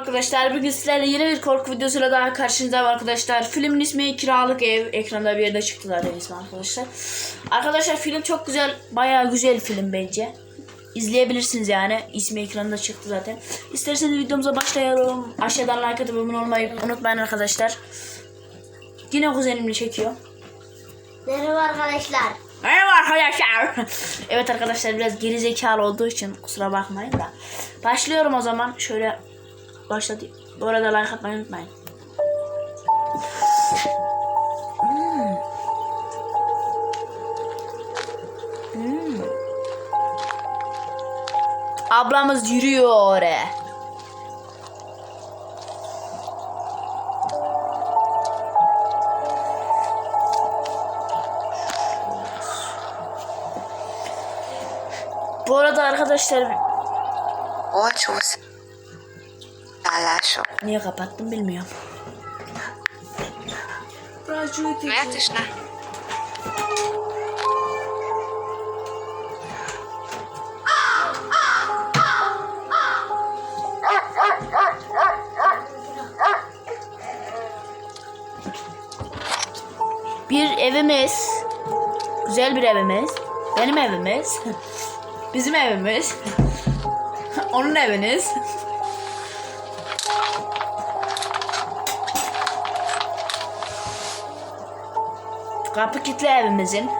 arkadaşlar. Bugün sizlerle yeni bir korku videosuyla daha karşınızdayım arkadaşlar. Filmin ismi Kiralık Ev. Ekranda bir yerde çıktı zaten ismi arkadaşlar. Arkadaşlar film çok güzel. Bayağı güzel film bence. İzleyebilirsiniz yani. İsmi ekranda çıktı zaten. İsterseniz videomuza başlayalım. Aşağıdan like atıp abone olmayı unutmayın arkadaşlar. Yine kuzenimle çekiyor. Merhaba arkadaşlar. Merhaba arkadaşlar. evet arkadaşlar biraz geri zekalı olduğu için kusura bakmayın da. Başlıyorum o zaman. Şöyle başladı. Bu arada like atmayı unutmayın. Hmm. Hmm. Ablamız yürüyor oraya. Bu arada arkadaşlar Állásom. niye kapattım bilmiyorum. Miért is ne? Bir evimiz. Güzel bir evimiz. Benim evimiz. Bizim evimiz. Onun eviniz. Kapı kilitli evimizin.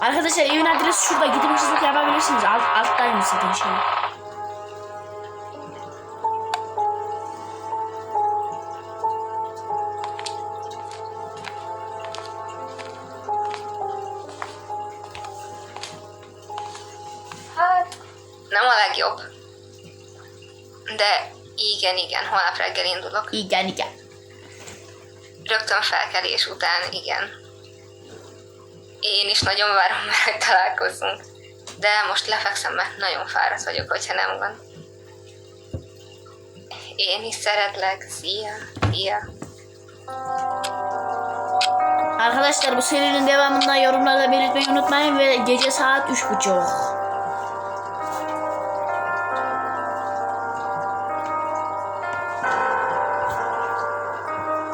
Arkadaşlar evin adresi şurada. Gidip hırsızlık yapabilirsiniz. Alt, alttaymış zaten şey. Hát, nem a legjobb. De Igen, igen, holnap reggel indulok. Igen, igen. Rögtön felkelés után, igen. Én is nagyon várom, mert találkozunk, De most lefekszem, mert nagyon fáradt vagyok, hogyha nem gond. Én is szeretlek. Szia, szia. Arkadaşlar bu serinin devamından yorumlarda belirtmeyi unutmayın ve gece saat 3.30.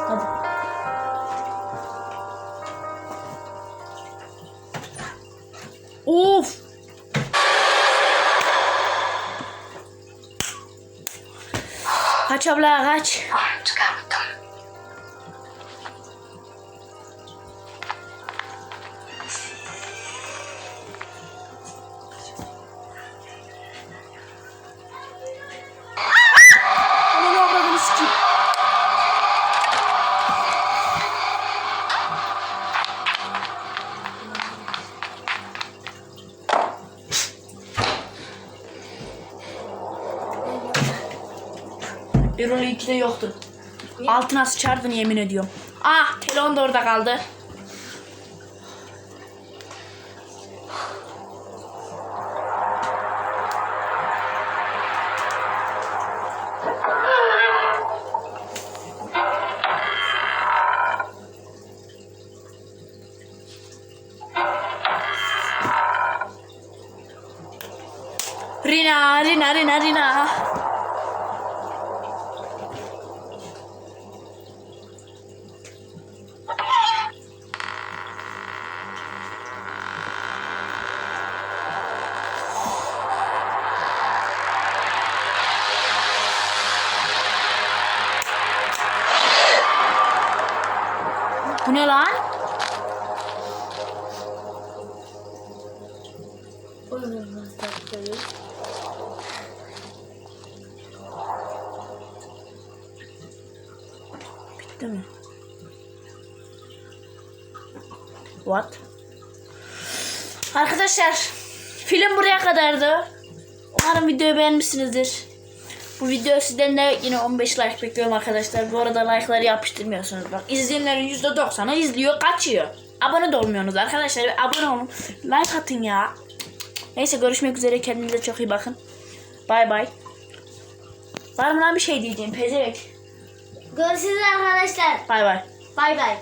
Hadi. Of! Kaç abla kaç. Erol iyi ki de yoktu. Altına sıçardın yemin ediyorum. Ah telefon da orada kaldı. Rina, Rina, Rina, Rina. Bu ne lan? Bitti mi? What? Arkadaşlar film buraya kadardı. Umarım videoyu beğenmişsinizdir. Bu video sizden de yine 15 like bekliyorum arkadaşlar. Bu arada like'ları yapıştırmıyorsunuz. Bak izleyenlerin %90'ı izliyor, kaçıyor. Abone de olmuyorsunuz arkadaşlar. Abone olun. Like atın ya. Neyse görüşmek üzere. Kendinize çok iyi bakın. Bay bay. Var mı lan bir şey diyeceğim? Pezevenk. Görüşürüz arkadaşlar. Bay bay. Bay bay.